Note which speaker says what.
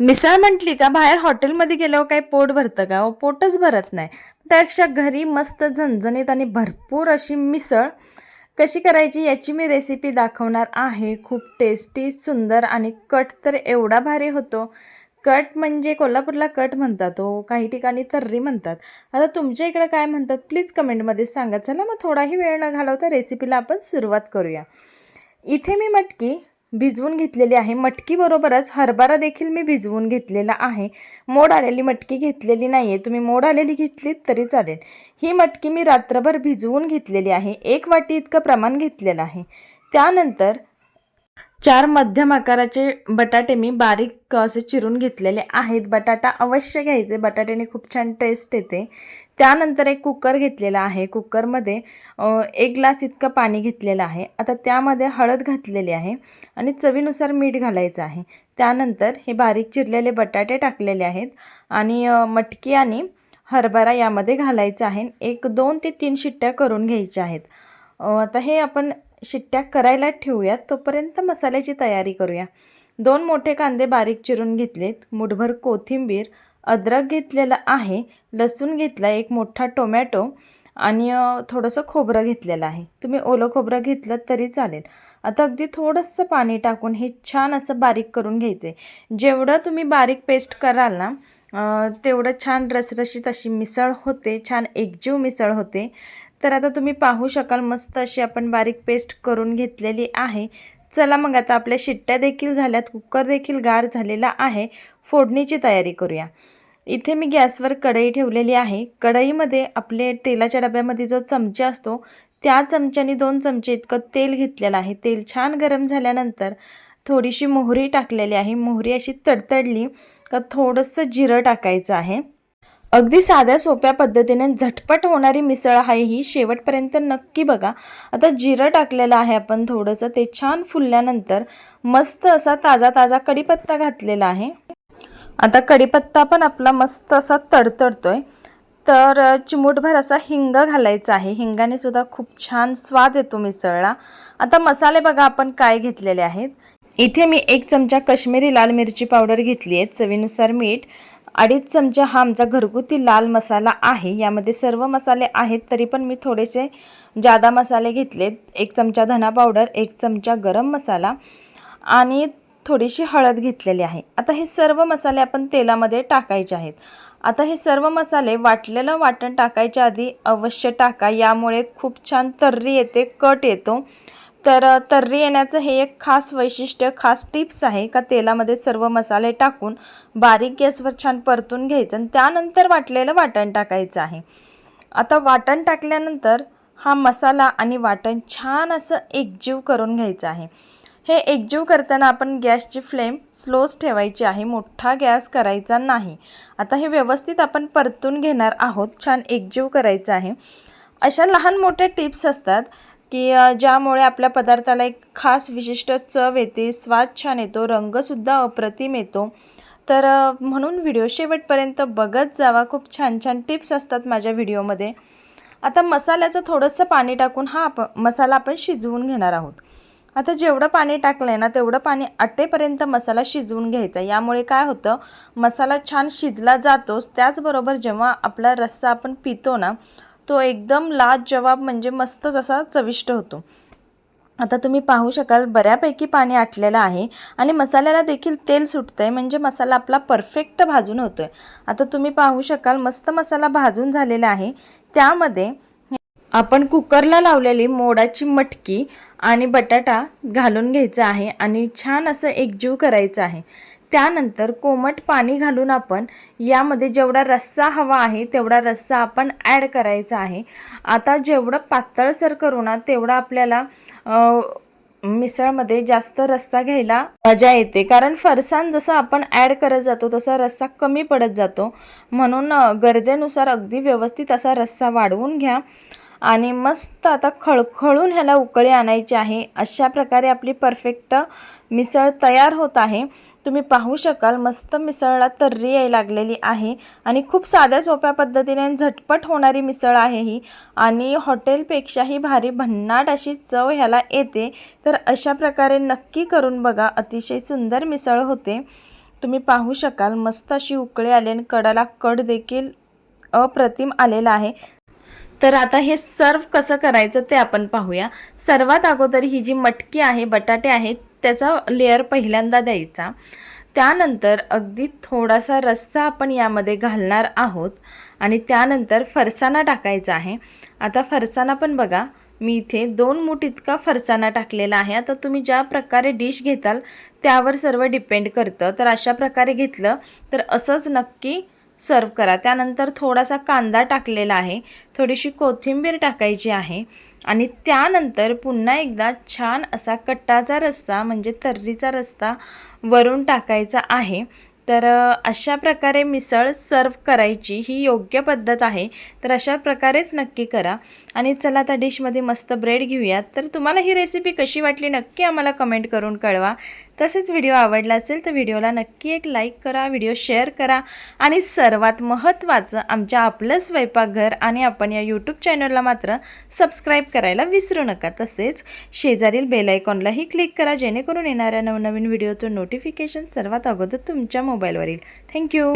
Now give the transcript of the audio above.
Speaker 1: मिसळ म्हटली का बाहेर हॉटेलमध्ये गेल्यावर काही पोट भरतं का? अहो, पोटच भरत नाही. त्यापेक्षा घरी मस्त झणझणीत आणि भरपूर अशी मिसळ कशी करायची याची मी रेसिपी दाखवणार आहे. खूप टेस्टी सुंदर आणि कट तर एवढा भारी होतो. कट म्हणजे कोल्हापूरला कट म्हणतात हो काही ठिकाणी तर्री म्हणतात. आता तुमच्या इकडे काय म्हणतात? प्लीज कमेंटमध्ये सांगा. चला मग थोडाही वेळ न घालवता रेसिपीला आपण सुरुवात करूया. इथे मी मटकी भिजवून घेतलेली आहे. मटकीबरोबरच हरभरा देखील मी भिजवून घेतलेला आहे. मोड आलेली मटकी घेतलेली नाही आहे तुम्ही मोड आलेली घेतलीत तरी चालेल. ही मटकी मी रात्रभर भिजवून घेतलेली आहे. एक वाटी इतकं प्रमाण घेतलेलं आहे. त्यानंतर चार मध्यम आकाराचे बटाटे मी बारीक असे चिरून घेतलेले आहेत. बटाटा अवश्य घ्यायचे. बटाट्याने खूप छान टेस्ट येते. त्यानंतर एक कुकर घेतलेला आहे. कुकरमध्ये एक ग्लास इतकं पाणी घेतलेलं आहे. आता त्यामध्ये हळद घातलेली आहे आणि चवीनुसार मीठ घालायचं आहे. त्यानंतर हे बारीक चिरलेले बटाटे टाकलेले आहेत आणि मटकी आणि हरभरा यामध्ये घालायचं आहे. एक दोन ते तीन शिट्ट्या करून घ्यायच्या आहेत. आता हे आपण शिट्ट्या करायला ठेवूयात तोपर्यंत मसाल्याची तयारी करूया. दोन मोठे कांदे बारीक चिरून घेतलेत मुठभर कोथिंबीर अद्रक घेतलेलं आहे लसूण घेतला एक मोठा टोमॅटो आणि थोडंसं खोबरं घेतलेलं आहे. तुम्ही ओलं खोबरं घेतलं तरी चालेल. आता अगदी थोडंसं पाणी टाकून हे छान असं बारीक करून घ्यायचे जेवढं तुम्ही बारीक पेस्ट कराल ना तेवढं छान रसरशीत अशी मिसळ होते छान एकजीव मिसळ होते. तर आता तुम्ही पाहू शकाल मस्त अशी आपण बारीक पेस्ट करून घेतलेली आहे. चला मग आता आपल्या शिट्ट्या देखील झाल्यात कुकर देखील गार झालेला आहे. फोडणीची तयारी करूया. इथे मी गॅसवर कढई ठेवलेली आहे. कढईमध्ये आपले तेलाच्या डब्यामध्ये जो चमचा असतो त्या चमच्याने दोन चमचे इतकं तेल घेतलेलं आहे. तेल छान गरम झाल्यानंतर थोडीशी मोहरी टाकलेली आहे. मोहरी अशी तडतडली का थोडंसं जिरं टाकायचं आहे. अगदी साध्या सोप्या पद्धतीने झटपट होणारी मिसळ आहे ही शेवटपर्यंत नक्की बघा. आता जिरं टाकलेलं आहे आपण थोडंसं ते छान फुलल्यानंतर मस्त असा ताजा ताजा कढीपत्ता घातलेला आहे. आता कढीपत्ता पण आपला मस्त असा तडतडतोय. तर चिमूटभर असा हिंग घालायचा आहे. हिंगाने सुद्धा खूप छान स्वाद येतो मिसळला. आता मसाले बघा आपण काय घेतलेले आहेत. इथे मी एक चमचा कश्मीरी लाल मिरची पावडर घेतली आहे. चवीनुसार मीठ अडीच चमचा हा आमचा घरगुती लाल मसाला आहे. यामध्ये सर्व मसाले आहेत तरी पण मी थोडेसे जादा मसाले घेतलेत. एक चमचा धना पावडर एक चमचा गरम मसाला आणि थोडीशी हळद घेतलेली आहे. आता हे सर्व मसाले आपण तेलामध्ये टाकायचे आहेत. आता हे सर्व मसाले वाटलेलं वाटण टाकायच्या आधी अवश्य टाका. यामुळे खूप छान तर्री येते कट येतो. तर तर्री येण्याचं हे एक खास वैशिष्ट्य खास टिप्स आहे का तेलामध्ये सर्व मसाले टाकून बारीक गॅसवर छान परतून घ्यायचं आणि त्यानंतर वाटलेलं वाटण टाकायचं आहे. आता वाटण टाकल्यानंतर हा मसाला आणि वाटण छान असं एकजीव करून घ्यायचं आहे. हे एकजीव करताना आपण गॅसची फ्लेम स्लोच ठेवायची आहे मोठा गॅस करायचा नाही. आता हे व्यवस्थित आपण परतून घेणार आहोत छान एकजीव करायचं आहे. अशा लहान मोठ्या टिप्स असतात की ज्यामुळे आपल्या पदार्थाला एक खास विशिष्ट चव येते स्वाद छान येतो रंगसुद्धा अप्रतिम येतो. तर म्हणून व्हिडिओ शेवटपर्यंत बघत जावा. खूप छान छान टिप्स असतात माझ्या व्हिडिओमध्ये. आता मसाल्याचं थोडंसं पाणी टाकून हा आप मसाला आपण शिजवून घेणार आहोत. आता जेवढं पाणी टाकलं आहे ना तेवढं पाणी आटेपर्यंत मसाला शिजवून घ्यायचा. यामुळे काय होतं मसाला छान शिजला जातोच. त्याचबरोबर जेव्हा आपला रस्सा आपण पितो ना तो एकदम लाजवाब म्हणजे मस्तच असा चविष्ट होतो. आता तुम्ही पाहू शकाल बऱ्यापैकी पाणी आटलेलं आहे आणि मसाल्याला देखील तेल सुटतं आहे म्हणजे मसाला आपला परफेक्ट भाजून होतो आहे आता तुम्ही पाहू शकाल मस्त मसाला भाजून झालेला आहे. त्यामध्ये आपण कुकरला लावलेली मोडाची मटकी आणि बटाटा घालून घ्यायचा आहे आणि छान असं एकजीव करायचं आहे. त्यानंतर कोमट पाणी घालून आपण यामध्ये जेवढा रस्सा हवा आहे तेवढा रस्सा आपण ॲड करायचा आहे. आता जेवढं पातळसर करू ना तेवढं आपल्याला मिसळमध्ये जास्त रस्सा घ्यायला मजा येते. कारण फरसाण जसं आपण ॲड करत जातो तसा रस्सा कमी पडत जातो. म्हणून गरजेनुसार अगदी व्यवस्थित असा रस्सा वाढवून घ्या. आणि मस्त आता खळखळून ह्याला उकळी आणायची आहे. अशा प्रकारे आपली परफेक्ट मिसळ तयार होत आहे. तुम्ही पाहू शकाल मस्त मिसळला तर्री यायला लागलेली आहे. आणि खूप साध्या सोप्या पद्धतीने झटपट होणारी मिसळ आहे ही. आणि हॉटेलपेक्षाही भारी भन्नाट अशी चव ह्याला येते. तर अशा प्रकारे नक्की करून बघा अतिशय सुंदर मिसळ होते. तुम्ही पाहू शकाल मस्त अशी उकळी आली आणि कडाला कड देखील अप्रतिम आलेला आहे. तर आता हे सर्व कसं करायचं ते आपण पाहूया. सर्वात अगोदर ही जी मटकी आहे बटाटे आहेत त्याचा लेअर पहिल्यांदा द्यायचा. त्यानंतर अगदी थोडासा रस्सा आपण यामध्ये घालणार आहोत आणि त्यानंतर फरसाणा टाकायचा आहे. आता फरसाणा पण बघा मी इथे दोन मूठ इतका फरसाणा टाकलेला आहे. आता तुम्ही ज्या प्रकारे डिश घेताल त्यावर सर्व डिपेंड करतं. तर अशा प्रकारे घेतलं तर असंच नक्की सर्व करा. त्यानंतर थोडासा कांदा टाकलेला आहे. थोडीशी कोथिंबीर टाकायची आहे. आणि त्यानंतर पुन्हा एकदा छान असा कट्टाचा रस्ता म्हणजे तर्रीचा रस्ता वरून टाकायचा आहे. तर अशा प्रकारे मिसळ सर्व करायची ही योग्य पद्धत आहे. तर अशा प्रकारेच नक्की करा. आणि चला त्या डिशमध्ये मस्त ब्रेड घेऊयात. तर तुम्हाला ही रेसिपी कशी वाटली नक्की आम्हाला कमेंट करून कळवा. तसेच व्हिडिओ आवडला असेल तर व्हिडिओला नक्की एक लाईक करा व्हिडिओ शेअर करा आणि सर्वात महत्त्वाचं आमच्या आपलं स्वयंपाकघर आणि आपण या यूट्यूब चॅनलला मात्र सबस्क्राईब करायला विसरू नका. तसेच शेजारील बेलायकॉनलाही क्लिक करा जेणेकरून येणाऱ्या नवनवीन व्हिडिओचं नोटिफिकेशन सर्वात अगोदर तुमच्या मोबाईलवर येईल थँक्यू